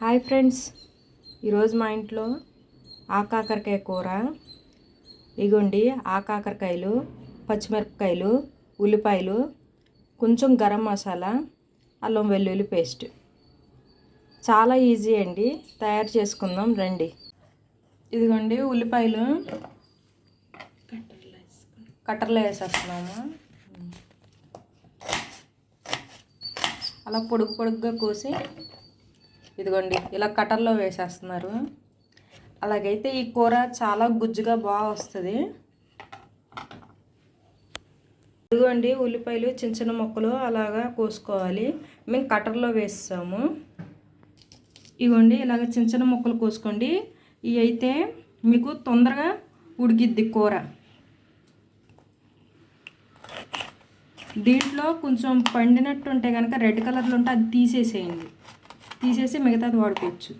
Hi friends. ఈరోజు మా ఇంట్లో ఆకాకరకాయ కూర ఇగోండి ఆకాకరకాయలు పచ్చిమిరపకాయలు ఉల్లిపాయలు కొంచెం గరం మసాలా అల్లం వెల్లుల్లి పేస్ట్. చాలా ఈజీ అండి. తయారు చేసుకుందాం రండి. ఇదిగోండి ఉల్లిపాయలు. కట్టర్లో వేసేస్తున్నాము. అలా పొడుగు పొడుగ్గా కోసి ఇదిగోండి ఇలా కటర్లో వేసేస్తున్నారు. అలాగైతే ఈ కూర చాలా గుజ్జుగా బాగా వస్తుంది. ఇదిగోండి ఉల్లిపాయలు చిన్న చిన్న ముక్కలు అలాగా కోసుకోవాలి. మేము కటర్లో వేస్తాము. ఇదిగోండి ఇలాగ చిన్న చిన్న ముక్కలు కోసుకోండి. ఇవి అయితే మీకు తొందరగా ఉడికిద్ది కూర. దీంట్లో కొంచెం పండినట్టు ఉంటే కనుక రెడ్ కలర్లో ఉంటే అది తీసేసేయండి. తీసేసి మిగతాది వాడుకోవచ్చు.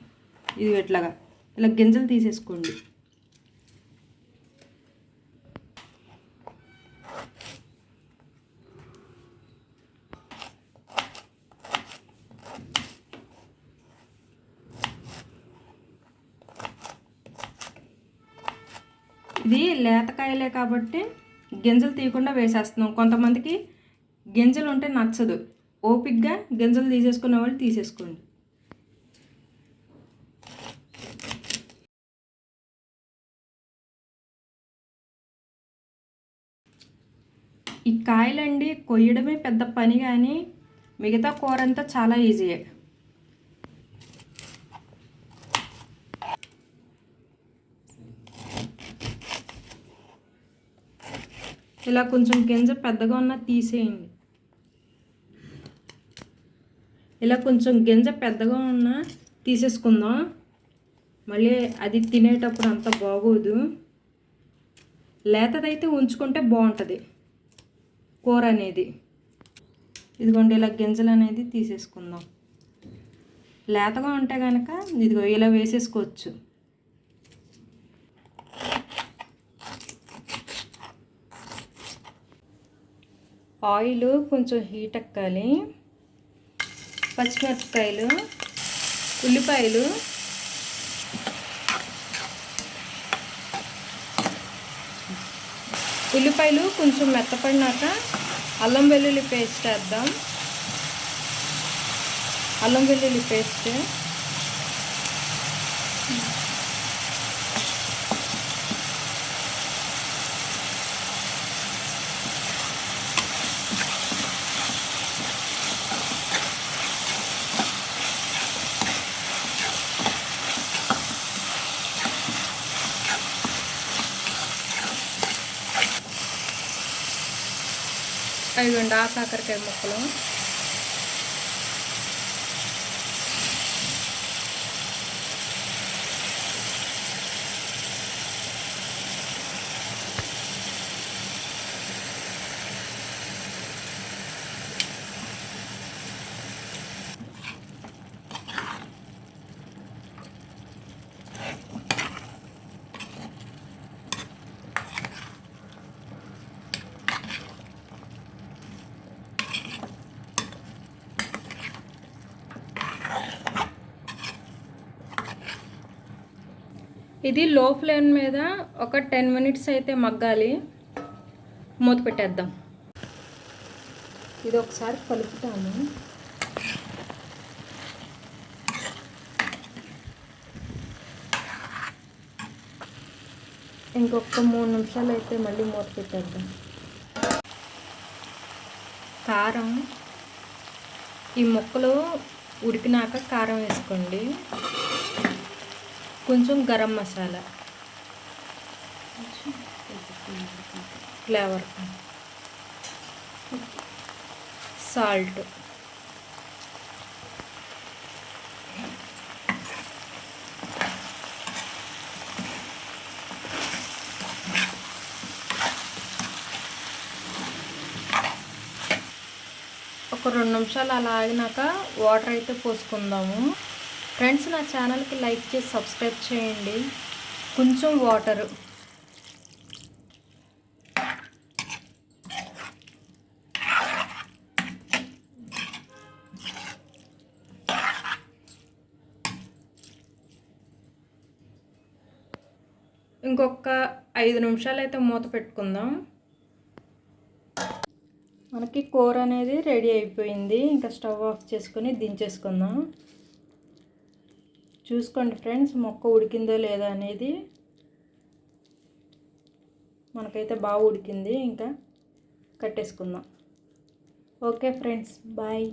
ఇది ఎట్లాగా? ఇలా గింజలు తీసేసుకోండి. ఇది లేతకాయలే కాబట్టి గింజలు తీయకుండా వేసేస్తున్నాం. కొంతమందికి గింజలు ఉంటే నచ్చదు. ఓపిక్గా గింజలు తీసేసుకునే వాళ్ళు తీసేసుకోండి. ఈ కాయలండి కొయ్యడమే పెద్ద పని కానీ మిగతా కూర అంతా చాలా ఈజీయే. ఇలా కొంచెం గింజ పెద్దగా ఉన్న తీసేయండి. ఇలా కొంచెం గింజ పెద్దగా ఉన్న తీసేసుకుందాం. మళ్ళీ అది తినేటప్పుడు అంత బాగోదు. లేతదైతే ఉంచుకుంటే బాగుంటుంది. కూర అనేది. ఇదిగోండి ఇలా గింజలు అనేది తీసేసుకుందాం. లేతగా ఉంటే కనుక ఇదిగో ఇలా వేసేసుకోవచ్చు. ఆయిల్ కొంచెం హీట్ ఎక్కాలి పచ్చిమిరపకాయలు ఉల్లిపాయలు. ఉల్లిపాయలు కొంచెం మెత్తపడినాక అల్లం వెల్లుల్లి పేస్ట్ వేద్దాం. అల్లం వెల్లుల్లి పేస్ట్. అదిగోండి ఆ కాకరకాయ ముక్కలు. ఇది లో ఫ్లేమ్ మీద ఒక టెన్ మినిట్స్ అయితే మగ్గాలి. మూత పెట్టేద్దాం. ఇది ఒకసారి కలుపుతాము ఇంకొక మూడు నిమిషాలు అయితే మళ్ళీ మూత పెట్టేద్దాం. కారం ఈ ముక్కలు ఉడికినాక కారం వేసుకోండి. కొంచెం గరం మసాలా. ఫ్లేవర్. సాల్ట్. ఒక రెండు నిమిషాలు అలా ఆగినాక వాటర్ అయితే పోసుకుందాము. ఫ్రెండ్స్ నా ఛానల్కి లైక్ చేసి సబ్స్క్రైబ్ చేయండి. కొంచెం వాటరు ఇంకొక ఐదు నిమిషాలు అయితే మూత పెట్టుకుందాం. మనకి కూర అనేది రెడీ అయిపోయింది. ఇంకా స్టవ్ ఆఫ్ చేసుకొని దించేసుకుందాం. చూసుకోండి ఫ్రెండ్స్ మొక్క ఉడికిందో లేదా అనేది మనకైతే బాగా ఉడికింది. ఇంకా కట్టేసుకుందాం. Okay friends bye.